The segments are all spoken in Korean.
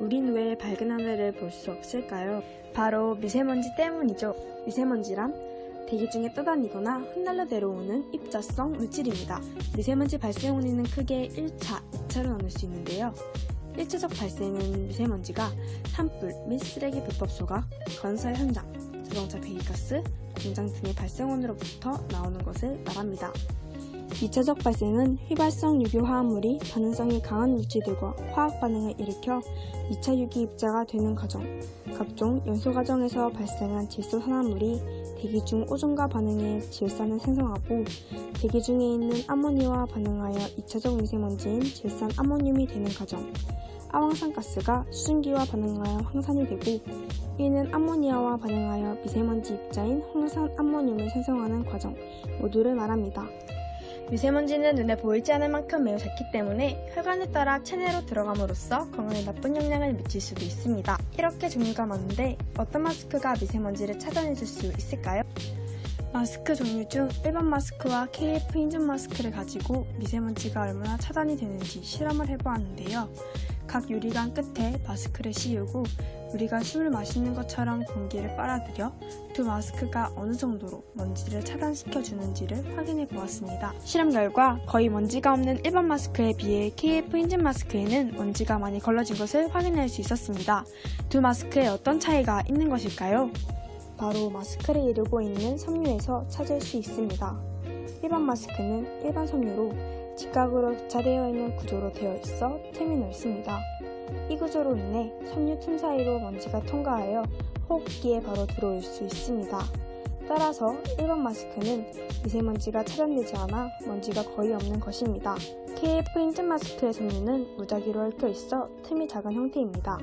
우린 왜 밝은 하늘을 볼 수 없을까요? 바로 미세먼지 때문이죠. 미세먼지란 대기 중에 떠다니거나 흩날려 내려오는 입자성 물질입니다. 미세먼지 발생 원인은 크게 1차, 2차로 나눌 수 있는데요. 1차적 발생은 미세먼지가 산불 및 쓰레기 불법 소각, 건설 현장, 자동차 배기가스, 공장 등의 발생원으로부터 나오는 것을 말합니다. 2차적 발생은 휘발성 유기 화합물이 반응성이 강한 물질들과 화학 반응을 일으켜 2차 유기 입자가 되는 과정, 각종 연소 과정에서 발생한 질소 산화물이 대기 중 오존과 반응해 질산을 생성하고 대기 중에 있는 아모니와 반응하여 2차적 미세먼지인 질산 아모늄이 되는 과정, 아황산 가스가 수증기와 반응하여 황산이 되고 이는 아모니아와 반응하여 미세먼지 입자인 황산 아모늄을 생성하는 과정 모두를 말합니다. 미세먼지는 눈에 보이지 않을 만큼 매우 작기 때문에 혈관에 따라 체내로 들어감으로써 건강에 나쁜 영향을 미칠 수도 있습니다. 이렇게 종류가 많은데 어떤 마스크가 미세먼지를 차단해줄 수 있을까요? 마스크 종류 중 일반 마스크와 KF 인증 마스크를 가지고 미세먼지가 얼마나 차단이 되는지 실험을 해보았는데요. 각 유리관 끝에 마스크를 씌우고 우리가 술을 마시는 것처럼 공기를 빨아들여 두 마스크가 어느 정도로 먼지를 차단시켜 주는지를 확인해 보았습니다. 실험 결과 거의 먼지가 없는 일반 마스크에 비해 KF 인증 마스크에는 먼지가 많이 걸러진 것을 확인할 수 있었습니다. 두 마스크에 어떤 차이가 있는 것일까요? 바로 마스크를 이루고 있는 섬유에서 찾을 수 있습니다. 일반 마스크는 일반 섬유로 직각으로 교차되어 있는 구조로 되어 있어 틈이 넓습니다. 이 구조로 인해 섬유 틈 사이로 먼지가 통과하여 호흡기에 바로 들어올 수 있습니다. 따라서 일반 마스크는 미세먼지가 차단되지 않아 먼지가 거의 없는 것입니다. KF 인증 마스크의 섬유는 무작위로 얽혀 있어 틈이 작은 형태입니다.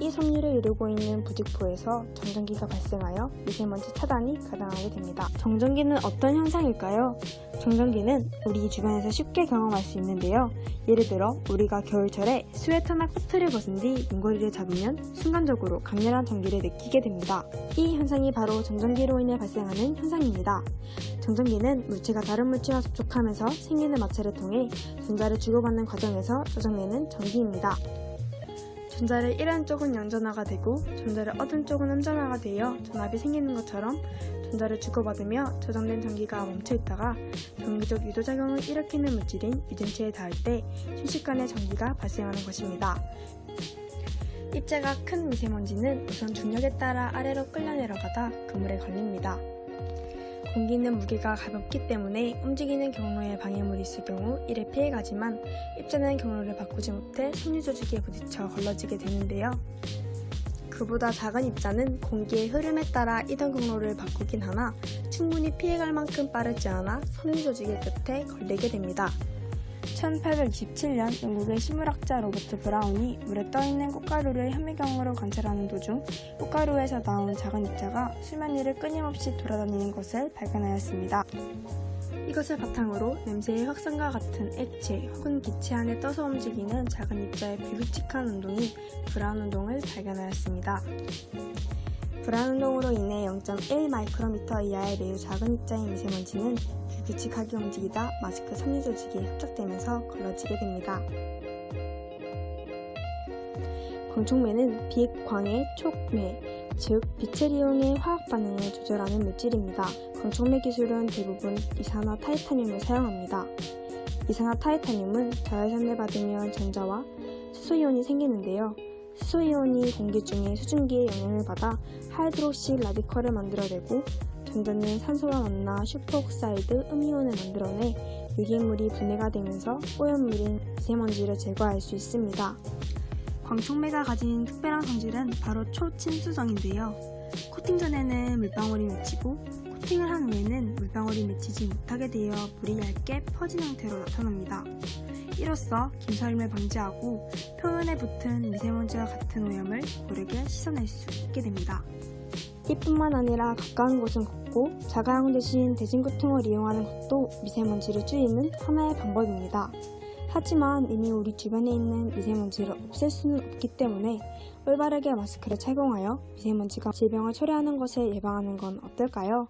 이 섬유를 이루고 있는 부직포에서 정전기가 발생하여 미세먼지 차단이 가능하게 됩니다. 정전기는 어떤 현상일까요? 정전기는 우리 주변에서 쉽게 경험할 수 있는데요. 예를 들어 우리가 겨울철에 스웨터나 코트를 벗은 뒤 문고리를 잡으면 순간적으로 강렬한 전기를 느끼게 됩니다. 이 현상이 바로 정전기로 인해 발생하는 현상입니다. 정전기는 물체가 다른 물체와 접촉하면서 생기는 마찰을 통해 전자를 주고받는 과정에서 조정되는 전기입니다. 전자를 잃은 쪽은 양전화가 되고 전자를 얻은 쪽은 음전화가 되어 전압이 생기는 것처럼 전자를 주고받으며 저장된 전기가 멈춰 있다가 전기적 유도작용을 일으키는 물질인 유전체에 닿을 때 순식간에 전기가 발생하는 것입니다. 입자가 큰 미세먼지는 우선 중력에 따라 아래로 끌려 내려가다 그물에 걸립니다. 공기는 무게가 가볍기 때문에 움직이는 경로에 방해물이 있을 경우 이를 피해가지만 입자는 경로를 바꾸지 못해 섬유 조직에 부딪혀 걸러지게 되는데요. 그보다 작은 입자는 공기의 흐름에 따라 이동 경로를 바꾸긴 하나 충분히 피해갈 만큼 빠르지 않아 섬유 조직의 끝에 걸리게 됩니다. 1827년 영국의 식물학자 로버트 브라운이 물에 떠있는 꽃가루를 현미경으로 관찰하는 도중 꽃가루에서 나온 작은 입자가 수면 위를 끊임없이 돌아다니는 것을 발견하였습니다. 이것을 바탕으로 냄새의 확산과 같은 액체 혹은 기체 안에 떠서 움직이는 작은 입자의 불규칙한 운동이 브라운 운동을 발견하였습니다. 브라운 운동으로 인해 0.1 마이크로미터 이하의 매우 작은 입자인 미세먼지는 불규칙하게 움직이다 마스크 섬유 조직에 흡착되면서 걸러지게 됩니다. 광촉매는 빛, 광해, 촉매, 즉 빛을 이용해 화학 반응을 조절하는 물질입니다. 광촉매 기술은 대부분 이산화 타이타늄을 사용합니다. 이산화 타이타늄은 자외선을 받으면 전자와 수소이온이 생기는데요. 수소이온이 공기 중에 수증기의 영향을 받아 하이드록시 라디컬을 만들어내고 전자는 산소와 만나 슈퍼옥사이드 음이온을 만들어내 유기물이 분해가 되면서 오염물인 미세먼지를 제거할 수 있습니다. 광촉매가 가진 특별한 성질은 바로 초침수성인데요. 코팅 전에는 물방울이 맺히고 코팅을 한 후에는 물방울이 맺히지 못하게 되어 물이 얇게 퍼진 형태로 나타납니다. 이로써 김서림을 방지하고 표면에 붙은 미세먼지와 같은 오염을 고르게 씻어낼 수 있게 됩니다. 이뿐만 아니라 가까운 곳은 걷고 자가용 대신 대중교통을 이용하는 것도 미세먼지를 줄이는 하나의 방법입니다. 하지만 이미 우리 주변에 있는 미세먼지를 없앨 수는 없기 때문에 올바르게 마스크를 착용하여 미세먼지가 질병을 초래하는 것을 예방하는 건 어떨까요?